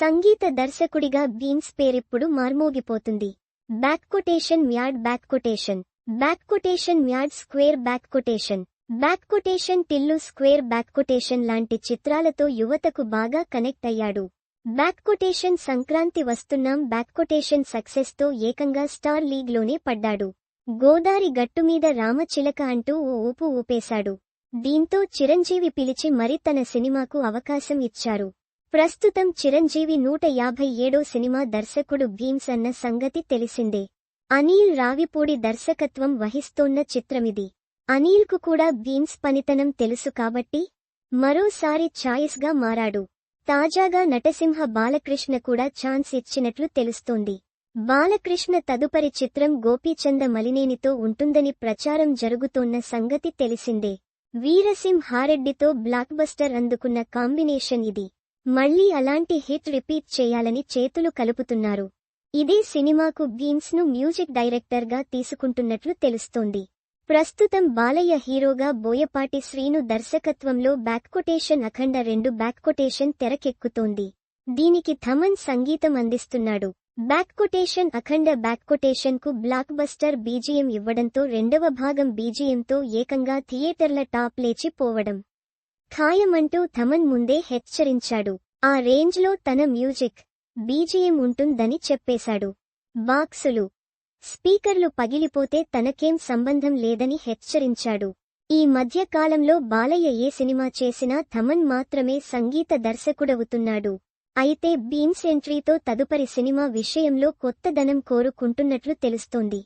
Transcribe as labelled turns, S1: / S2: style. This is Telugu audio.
S1: సంగీత దర్శకుడిగా బీన్స్ పేరిప్పుడు మార్మోగిపోతుంది. Back quotation mad back quotation. Back quotation mad square back quotation. Back quotation Tillu square back quotation లాంటి చిత్రాలతో యువతకు బాగా కనెక్ట్ అయ్యాడు. బ్యాక్ కొటేషన్ సంక్రాంతి వస్తున్నాం బ్యాక్ కొటేషన్ సక్సెస్తో ఏకంగా స్టార్ లీగ్లోనే పడ్డాడు. గోదారి గట్టుమీద రామచిలక అంటూ ఓ ఊపు ఊపేశాడు. దీంతో చిరంజీవి పిలిచి మరి తన సినిమాకు అవకాశం ఇచ్చారు. ప్రస్తుతం చిరంజీవి నూట యాభై ఏడో సినిమా దర్శకుడు భీమ్స్ అన్న సంగతి తెలిసిందే. అనిల్ రావిపూడి దర్శకత్వం వహిస్తోన్న చిత్రమిది. అనిల్కు కూడా భీమ్స్ పనితనం తెలుసు కాబట్టి మరోసారి ఛాయిస్గా మారాడు. తాజాగా నటసింహ బాలకృష్ణ కూడా ఛాన్స్ ఇచ్చినట్లు తెలుస్తోంది. బాలకృష్ణ తదుపరి చిత్రం గోపీచంద మలినేనితో ఉంటుందని ప్రచారం జరుగుతోన్న సంగతి తెలిసిందే. వీరసింహారెడ్డితో బ్లాక్బస్టర్ అందుకున్న కాంబినేషన్ ఇది. మళ్ళీ అలాంటి హిట్ రిపీట్ చేయాలని చేతులు కలుపుతున్నారు. ఇదే సినిమాకు బీన్స్ను మ్యూజిక్ డైరెక్టర్గా తీసుకుంటున్నట్లు తెలుస్తోంది. ప్రస్తుతం బాలయ్య హీరోగా బోయపాటి శ్రీను దర్శకత్వంలో బ్యాక్కొటేషన్ అఖండ రెండు బ్యాక్కొటేషన్ తెరకెక్కుతోంది. దీనికి థమన్ సంగీతం అందిస్తున్నాడు. బ్యాక్కొటేషన్ అఖండ బ్యాక్కొటేషన్కు బ్లాక్ బస్టర్ బీజీఎం ఇవ్వడంతో రెండవ భాగం బీజీఎంతో ఏకంగా థియేటర్ల టాప్ లేచి పోవడం. ఖాయమంటూ థమన్ ముందే హెచ్చరించాడు. ఆ రేంజ్లో తన మ్యూజిక్ బీజిఎం ఉంటుందని చెప్పేశాడు. బాక్సులు స్పీకర్లు పగిలిపోతే తనకేం సంబంధం లేదని హెచ్చరించాడు. ఈ మధ్యకాలంలో బాలయ్య ఏ సినిమా చేసినా థమన్ మాత్రమే సంగీత దర్శకుడవుతున్నాడు. అయితే బీమ్స్ ఎంట్రీతో తదుపరి సినిమా విషయంలో కొత్తదనం కోరుకుంటున్నట్లు తెలుస్తోంది.